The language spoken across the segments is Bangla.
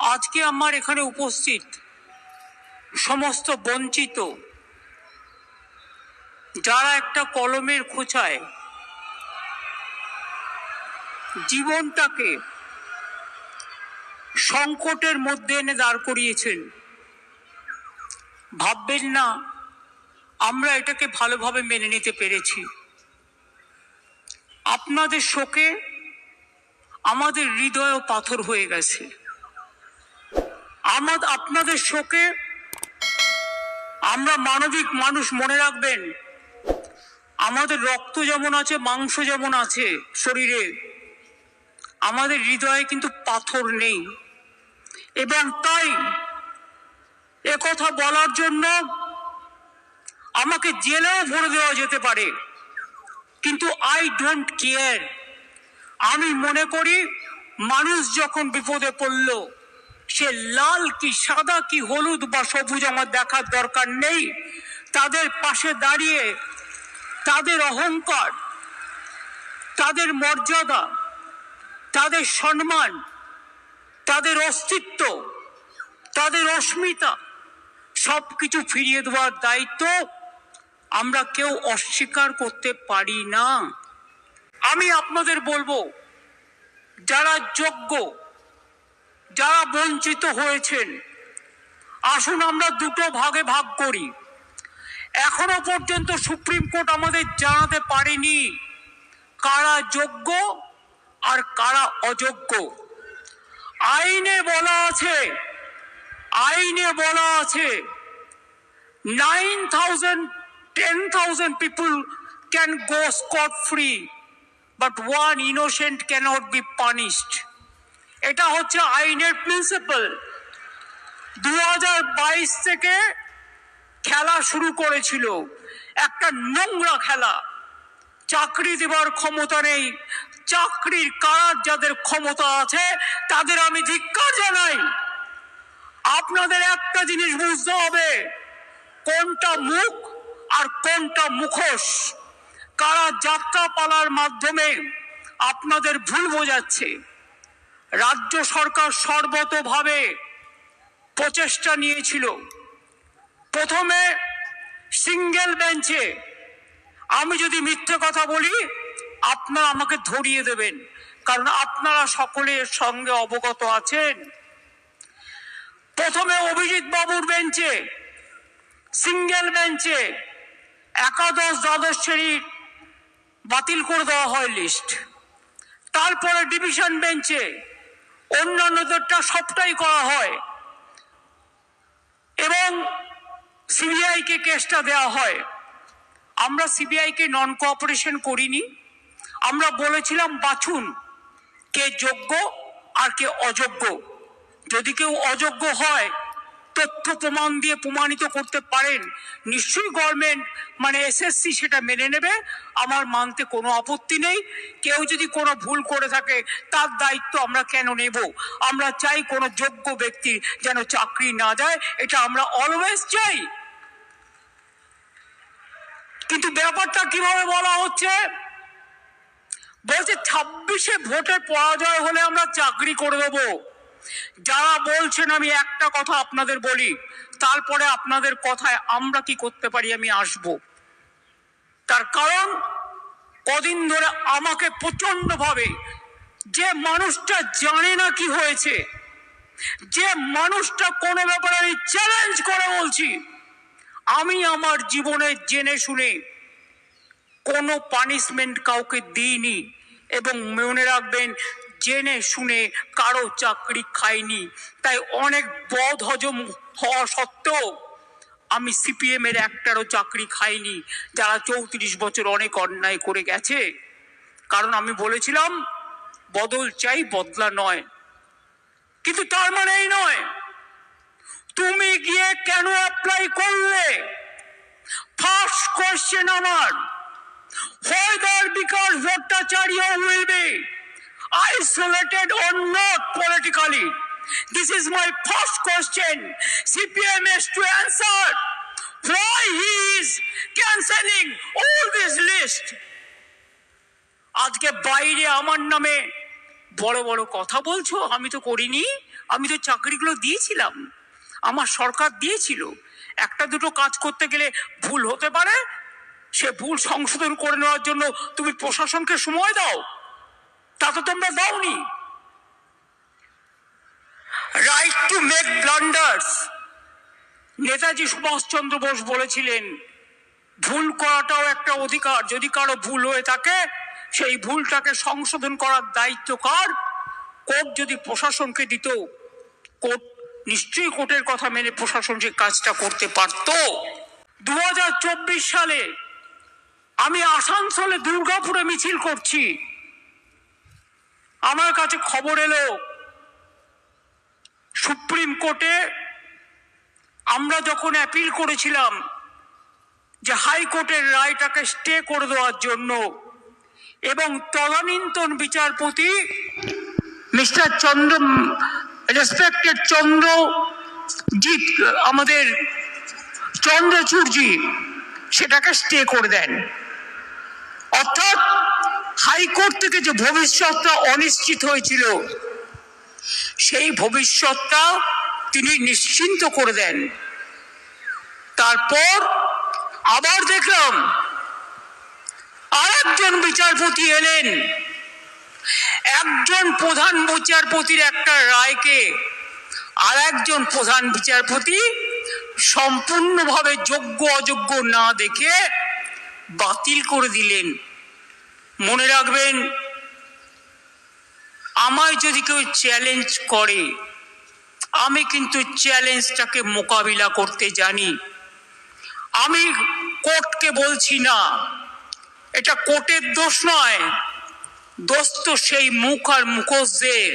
আজকে আমার এখানে উপস্থিত সমস্ত বঞ্চিত যারা একটা কলমের খোঁচায় জীবনটাকে সংকটের মধ্যে এনে দাঁড় করিয়েছেন, ভাববেন না, আমরা এটাকে ভালোভাবে মেনে নিতে পেরেছি। আপনাদের শোকে আমাদের হৃদয় পাথর হয়ে গেছে। আমাদের আপনাদের শোকে আমরা মানবিক মানুষ, মনে রাখবেন। আমাদের রক্ত যেমন আছে, মাংস যেমন আছে শরীরে, আমাদের হৃদয়ে কিন্তু পাথর নেই। এবং তাই কথা বলার জন্য আমাকে জেলেও ভরে দেওয়া যেতে পারে। কিন্তু আই ডোন্ট কেয়ার আমি মনে করি, মানুষ যখন বিপদে পড়ল সে লাল কি, সাদা কি, হলুদ বা সবুজ আমার দেখার দরকার নেই। তাদের পাশে দাঁড়িয়ে তাদের অহংকার, তাদের মর্যাদা, তাদের সম্মান, তাদের অস্তিত্ব, তাদের অস্মিতা সব কিছু ফিরিয়ে দেওয়ার দায়িত্ব আমরা কেউ অস্বীকার করতে পারি না। আমি আপনাদের বলব, যারা যোগ্য যারা বঞ্চিত হয়েছেন, আসুন আমরা দুটো ভাগে ভাগ করি। এখনও পর্যন্ত সুপ্রিম কোর্ট আমাদের জানাতে পারেনি কারা যোগ্য আর কারা অযোগ্য। আইনে বলা আছে, আইনে বলা আছে nine thousand ten thousand people can go scot free but one innocent cannot be punished এটা হচ্ছে আইনের প্রিন্সিপাল দু হাজার বাইশ থেকে খেলা শুরু করেছিল। একটা নোংরা খেলা। চাকরি দেবার ক্ষমতা নেই। চাকরির কারার যাদের ক্ষমতা আছে, তাদের আমি ধিক্কার জানাই। আপনাদের একটা জিনিস বুঝতে হবে, কোনটা মুখ আর কোনটা মুখোশ। কারা যাত্রা পালার মাধ্যমে আপনাদের ভুল বোঝাচ্ছে। রাজ্য সরকার সর্বতভাবে প্রচেষ্টা নিয়েছিল। প্রথমে সিঙ্গেল বেঞ্চে আমি যদি মিথ্যে কথা বলি, আপনারা আমাকে ধরিয়ে দেবেন, কারণ আপনারা সকলের সঙ্গে অবগত আছেন। প্রথমে অভিজিৎ বাবুর বেঞ্চে সিঙ্গেল বেঞ্চে একাদশ দ্বাদশ শ্রেণির বাতিল করে দেওয়া হয় লিস্ট তারপরে ডিভিশন বেঞ্চে অন্যান্যদেরটা সবটাই করা হয়। এবং সিবিআইকে কেসটা দেওয়া হয়। আমরা সিবিআইকে নন কোঅপারেশন করিনি। আমরা বলেছিলাম, বাছুন, কে যোগ্য আর কে অযোগ্য। যদি কেউ অযোগ্য হয় তথ্য প্রমাণ দিয়ে প্রমাণিত করতে পারেন, নিশ্চয়ই গভর্নমেন্ট মানে এসএসসি সেটা মেনে নেবে। আমার মানতে কোনো আপত্তি নেই। কেউ যদি কোনো ভুল করে থাকে, তার দায়িত্ব আমরা কেন নেব? আমরা চাই কোনো যোগ্য ব্যক্তি যেন চাকরি না যায় এটা আমরা অলওয়েজ চাই। কিন্তু ব্যাপারটা কীভাবে বলা হচ্ছে? বলছে ছাব্বিশে ভোটে পরাজয় হলে আমরা চাকরি করে দেবো। যারা বলছেন আমি একটা কথা আপনাদের বলি, তারপরে আপনাদের কথায় আমরা কি করতে পারি আমি আসব। তার কারণ, কদিন ধরে আমাকে প্রচণ্ড ভাবে যে মানুষটা জানে না কি হয়েছে, যে মানুষটা কোনো ব্যাপারে আমি চ্যালেঞ্জ করে বলছি, আমি আমার জীবনে জেনে শুনে কোনো পানিশমেন্ট কাউকে দিইনি এবং মনে রাখবেন জেনে শুনে কারও চাকরি খাইনি। তাই অনেক বদ হজম হওয়া সত্ত্বেও আমি সিপিএম এর একটারও চাকরি খাইনি। যারা চৌত্রিশ বছর অনেক অন্যায় করে গেছে। কারণ আমি বলেছিলাম, বদল চাই, বদলা নয়। কিন্তু তার মানে এই নয়, তুমি গিয়ে কেন অ্যাপ্লাই করলে? ফার্স্ট কোয়েশ্চেন আমার whether because Bhattacharya will be isolated or not politically. This is my first question. CPM has to answer. Why he is cancelling all this list. আজকে বাইরে আমার নামে বড় বড় কথা বলছো? আমি তো করিনি। আমি তো চাকরিগুলো দিয়েছিলাম। আমার সরকার দিয়েছিল। একটা দুটো কাজ করতে গেলে ভুল হতে পারে। সে ভুল সংশোধন করে নেওয়ার জন্য তুমি প্রশাসনকে সময় দাও। তা তো তোমরা দাওনি। Right to make blunders Netaji Subhas Chandra Bose বলেছিলেন, ভুল করাটাও একটা অধিকার। যদি কারও ভুল হয়ে থাকে, সেই ভুলটাকে সংশোধন করার দায়িত্ব কার? কোর্ট যদি প্রশাসনকে দিত, কোর্ট নিশ্চয়ই কোর্টের কথা মেনে প্রশাসন যে কাজটা করতে পারত। দু হাজার চব্বিশ সালে আমি আসানসোলে দুর্গাপুরে মিছিল করছি। আমার কাছে খবর এলো, সুপ্রিম কোর্টে আমরা যখন অ্যাপিল করেছিলাম যে হাইকোর্টের রায়টাকে স্টে করে দেওয়ার জন্য এবং তদানীন্তন বিচারপতি মিস্টার চন্দ্র রেসপেক্টেড চন্দ্রজিৎ আমাদের চন্দ্রচূড়জি সেটাকে স্টে করে দেন। অর্থাৎ হাইকোর্ট থেকে যে ভবিষ্যৎটা অনিশ্চিত হয়েছিল, সেই ভবিষ্যৎটা তিনি নিশ্চিন্ত করে দেন। তারপর আবার দেখলাম, আরেকজন বিচারপতি এলেন। একজন প্রধান বিচারপতির একটা রায়কে আর একজন প্রধান বিচারপতি সম্পূর্ণভাবে যোগ্য অযোগ্য না দেখে বাতিল করে দিলেন। মনে রাখবেন, আমায় যদি কেউ চ্যালেঞ্জ করে, আমি কিন্তু চ্যালেঞ্জটাকে মোকাবিলা করতে জানি। আমি কোর্টকে বলছি না, এটা কোর্টের দোষ নয়। দোষ তো সেই মুখ আর মুখোশদের,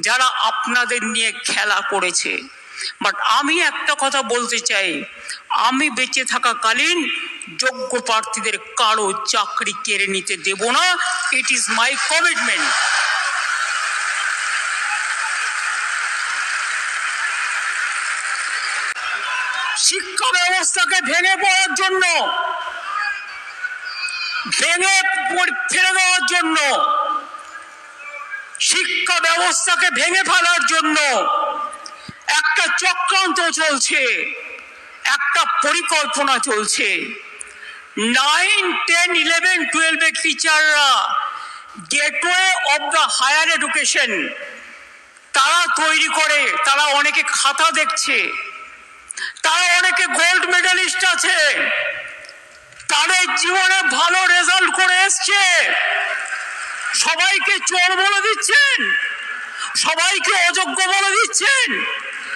যারা আপনাদের নিয়ে খেলা করেছে। বাট আমি একটা কথা বলতে চাই। আমি বেঁচে থাকাকালীন যোগ্য প্রার্থীদের কারও চাকরি কেড়ে নিতে দেব না। ইট ইজ মাই কমিটমেন্ট শিক্ষা ব্যবস্থাকে ভেঙে পড়ার জন্য, ভেঙে ফেলে দেওয়ার জন্য, শিক্ষা ব্যবস্থাকে ভেঙে ফেলার জন্য একটা চক্রান্ত চলছে। একটা পরিকল্পনা চলছে। নাইন টেন ইলেভেন টুয়েলভের টিচাররা gateway of the higher education তারা তৈরি করে, তারা অনেকে খাতা দেখছে, তারা অনেকে গোল্ড মেডালিস্ট আছে, তাদের জীবনে ভালো রেজাল্ট করে এসছে। সবাইকে চোর বলে দিচ্ছেন, সবাইকে অযোগ্য বলে দিচ্ছেন।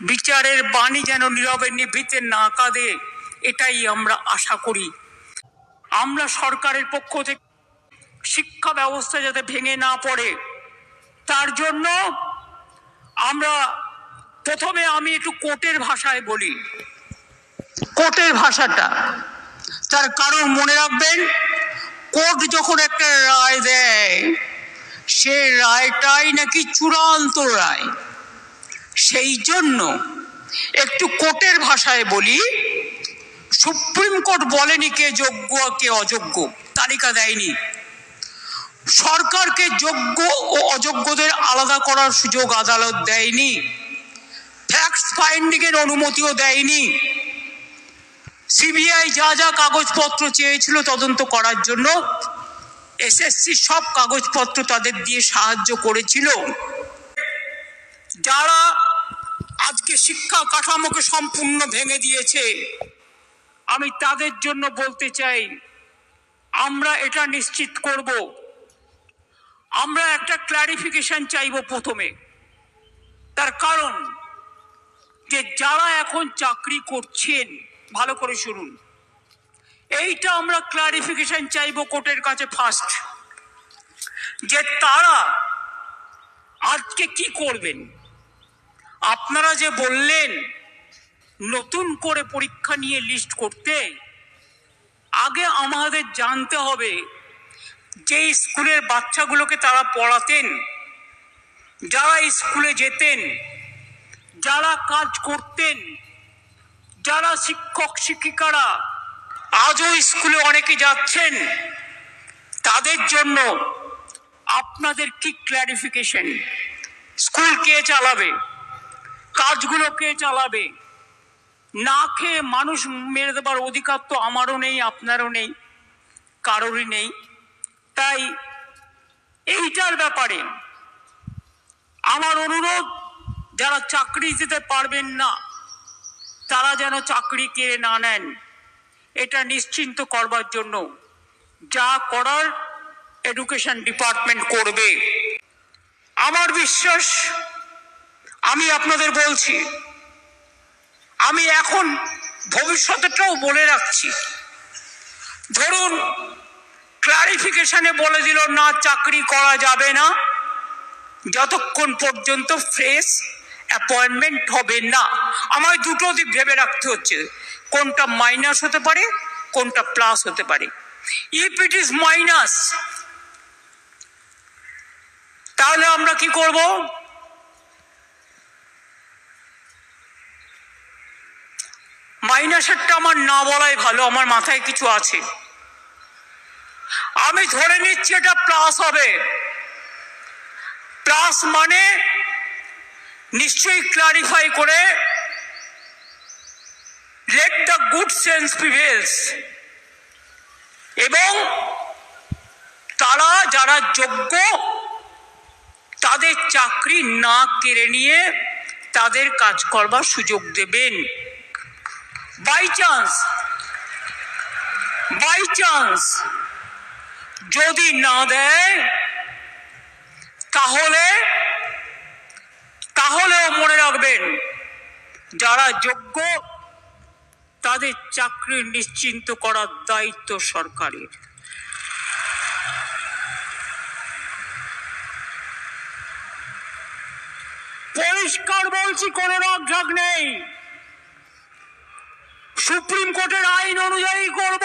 বিচারের বাণী যেন নীরবে নিভৃতে না কাঁদে, এটাই আমরা আশা করি। আমরা সরকারের পক্ষ থেকে শিক্ষা ব্যবস্থা যাতে ভেঙে না পড়ে, তার জন্য আমরা প্রথমে আমি একটু কোর্টের ভাষায় বলি। কোর্টের ভাষাটা, তার কারণ মনে রাখবেন, কোর্ট যখন একটা রায় দেয়, সে রায়টাই নাকি চূড়ান্ত রায়। সেই জন্য একটু কোর্টের ভাষায় বলি, সুপ্রিম কোর্ট বলেনি কে যোগ্য কে অযোগ্য, তালিকা দেয়নি। সরকারকে যোগ্য ও অযোগ্যদের আলাদা করার সুযোগ আদালত দেয়নি ফ্যাক্ট ফাইন্ডিং এর অনুমতিও দেয়নি। সিবিআই যা যা কাগজপত্র চেয়েছিল তদন্ত করার জন্য এসএসসি সব কাগজপত্র তাদের দিয়ে সাহায্য করেছিল। যারা আজকে শিক্ষা কাঠামোকে সম্পূর্ণ ভেঙে দিয়েছে, আমি তাদের জন্য বলতে চাই, আমরা এটা নিশ্চিত করব। আমরা একটা ক্লারিফিকেশন চাইব প্রথমে। তার কারণ যে যারা এখন চাকরি করছেন, ভালো করে শুনুন। এইটা আমরা ক্লারিফিকেশন চাইব কোর্টের কাছে ফার্স্ট যে তারা আজকে কি করবেন? আপনারা যে বললেন, নতুন করে পরীক্ষা নিয়ে লিস্ট করতে, আগে আমাদের জানতে হবে যে স্কুলের বাচ্চাগুলোকে তারা পড়াতেন, যারা স্কুলে যেতেন, যারা কাজ করতেন, যারা শিক্ষক, শিক্ষিকারা আজও স্কুলে অনেকে যাচ্ছেন, তাদের জন্য আপনাদের কি ক্ল্যারিফিকেশন স্কুল কে চালাবে? কাজগুলো কে চালাবে। না খেয়ে মানুষ মেরে দেবার অধিকার তো আমারও নেই, আপনারও নেই, কারোরই নেই। তাই এইটার ব্যাপারে আমার অনুরোধ, যারা চাকরি দিতে পারবেন না, তারা যেন চাকরি কেড়ে না নেন, এটা নিশ্চিন্ত করবার জন্য যা করার এডুকেশন ডিপার্টমেন্ট করবে। আমার বিশ্বাস আমি আপনাদের বলছি, আমি এখন ভবিষ্যতেটাও বলে রাখছি। ধরুন ক্লারিফিকেশনে বলে দিল, না, চাকরি করা যাবে না। যতক্ষণ পর্যন্ত ফ্রেশ অ্যাপয়েন্টমেন্ট হবে না। আমায় দুটো দিক ভেবে রাখতে হচ্ছে, কোনটা মাইনাস হতে পারে, কোনটা প্লাস হতে পারে। ইফ ইট ইজ মাইনাস তাহলে আমরা কি করব? মাইনাসেরটা আমার না বলাই ভালো, আমার মাথায় কিছু আছে। আমি ধরে নিচ্ছি এটা প্লাস হবে। প্লাস মানে নিশ্চয়ই ক্লারিফাই করে let the good sense prevails এবং তারা যারা যোগ্য, তাদের চাকরি না কেড়ে নিয়ে তাদের কাজ করবার সুযোগ দেবেন। বাই চান্স বাই চান্স যদি না দেয়, তাহলে, তাহলেও মনে রাখবেন, যারা যোগ্য, তাদের চাকরি নিশ্চিন্ত করার দায়িত্ব সরকারের। পরিষ্কার বলছি, কোনো রাগ নেই। সুপ্রিম কোর্টের আইন অনুযায়ী করব।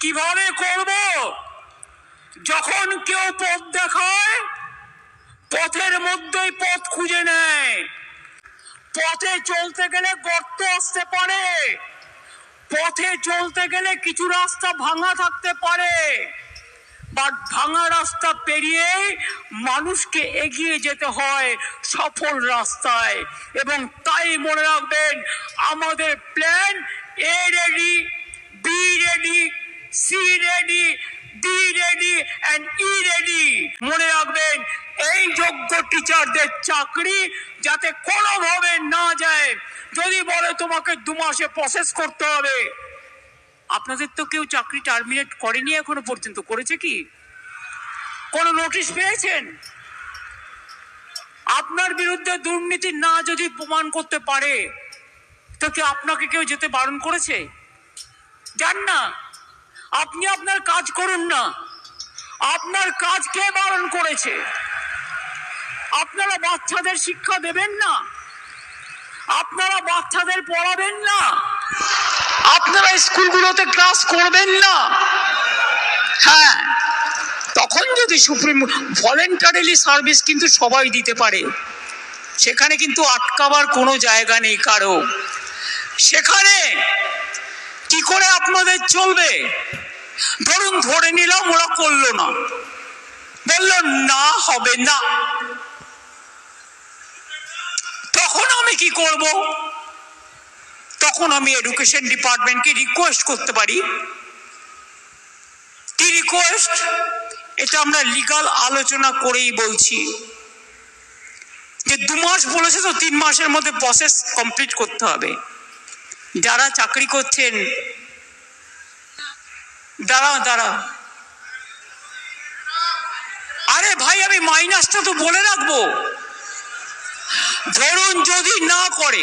কীভাবে করব? যখন কেউ পথ দেখায়, পথের মধ্যেই পথ খুঁজে নেয়। পথে চলতে গেলে গর্ত আসতে পারে। পথে চলতে গেলে কিছু রাস্তা ভাঙা থাকতে পারে। বাট ভাঙা রাস্তা পেরিয়ে মানুষকে এগিয়ে যেতে হয় সফল রাস্তায়। এবং তাই মনে রাখবেন, আমাদের plan A ready B ready C ready D ready and E ready মনে রাখবেন, এই যোগ্য টিচারদের চাকরি যাতে কোনোভাবে না যায়। যদি বলে তোমাকে দু মাসে প্রসেস করতে হবে আপনাদের তো কেউ চাকরি টার্মিনেট করেনি এখনও পর্যন্ত, করেছে কি? কোনো নোটিশ পেয়েছেন? আপনার বিরুদ্ধে দুর্নীতি না যদি প্রমাণ করতে পারে, তো কি আপনাকে কেউ যেতে বারণ করেছে? যান না। আপনি আপনার কাজ করুন না। আপনার কাজ কে বারণ করেছে? আপনারা বাচ্চাদের শিক্ষা দেবেন না? আপনারা বাচ্চাদের পড়াবেন না? আপনারা স্কুলগুলোতে ক্লাস করবেন না? হ্যাঁ। তখন যদি সুপ্রিম ভলেন্টারিলি সার্ভিস কিন্তু সবাই দিতে পারে। সেখানে কিন্তু আটকাবার কোনো জায়গা নেই কারও। সেখানে কি করে আপনাদের চলবে? ধরুন, ধরে নিলাম ওরা করল না। বলল, না, হবে না। তখন আমি কি করব? তখন আমি এডুকেশন ডিপার্টমেন্টকে রিকোয়েস্ট করতে পারি। কি রিকোয়েস্ট এটা আমরা লিগাল আলোচনা করেই বলছি। যে দু মাস বলেছে তো তিন মাসের মধ্যে প্রসেস কমপ্লিট করতে হবে। যারা চাকরি করছেন দাঁড়াও দাঁড়াও আরে ভাই, আমি মাইনাসটা তো বলে রাখব। ধরুন যদি না করে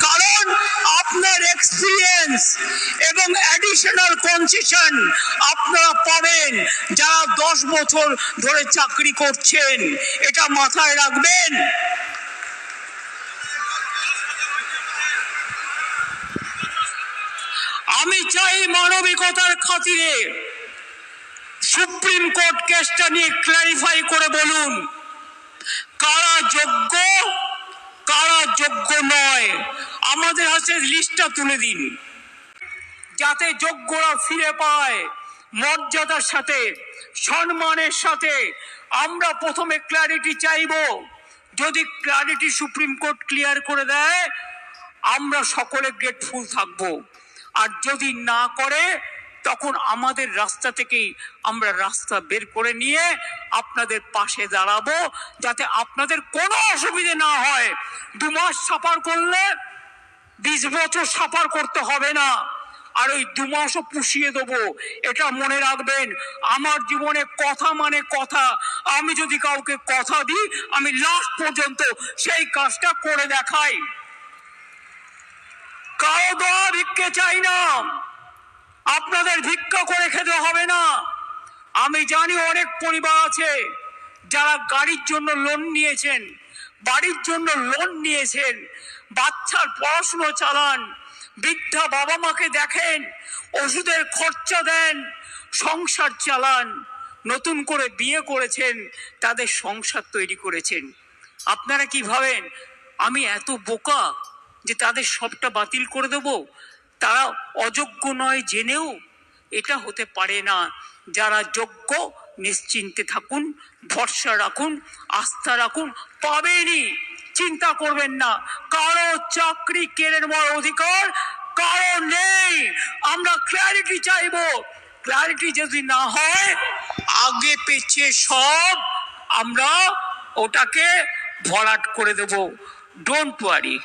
কারণ আপনার এক্সপিরিয়েন্স এবং অ্যাডিশনাল কনসেশন আপনারা পাবেন যারা দশ বছর ধরে চাকরি করছেন। এটা মাথায় রাখবেন। আমি চাই মানবিকতার খাতিরে সুপ্রিম কোর্ট কেসটা নিয়ে ক্লারিফাই করে বলুন। কারা যোগ্য? কারা যোগ্য নয়? আমাদের হাতে লিস্টটা তুলে দিন। যাতে যোগ্যরা ফিরে পায় মর্যাদার সাথে, সম্মানের সাথে। আমরা প্রথমে ক্ল্যারিটি চাইব। যদি ক্ল্যারিটি সুপ্রিম কোর্ট ক্লিয়ার করে দেয়, আমরা সকলে গ্রেটফুল থাকব। আর যদি না করে তখন আমাদের রাস্তা থেকেই আমরা রাস্তা বের করে নিয়ে আপনাদের পাশে দাঁড়াবো, যাতে আপনাদের কোনো অসুবিধে না হয়। দু মাস সাফার করলে বিশ বছর সাফার করতে হবে না। আর ওই দু মাসও পুষিয়ে দেবো, এটা মনে রাখবেন। আমার জীবনে কথা মানে কথা। আমি যদি কাউকে কথা দিই, আমি লাস্ট পর্যন্ত সেই কাজটা করে দেখাই। কারও দেওয়া ভিক্ষে চাই না। আপনাদের ভিক্ষা করে খেতে হবে না। আমি জানি অনেক পরিবার আছে যারা গাড়ির জন্য লোন নিয়েছেন, বাড়ির জন্য লোন নিয়েছেন, বাচ্চার পড়াশুনো চালান, বৃদ্ধা বাবা মাকে দেখেন, ওষুধের খরচা দেন, সংসার চালান, নতুন করে বিয়ে করেছেন, তাদের সংসার তৈরি করেছেন। আপনারা কি ভাবেন, আমি এত বোকা যে তাদের সবটা বাতিল করে দেব? তারা অযোগ্য নয় জেনেও এটা হতে পারে না। যারা যোগ্য, নিশ্চিন্তে থাকুন, ভরসা রাখুন, আস্থা রাখুন, পাবেনই। চিন্তা করবেন না, কারও চাকরি কেড়ে নেওয়ার অধিকার কারও নেই। আমরা ক্ল্যারিটি চাইব। ক্ল্যারিটি যদি না হয়, আগে পেছিয়ে সব আমরা ওটাকে ভরাট করে দেব। Don't worry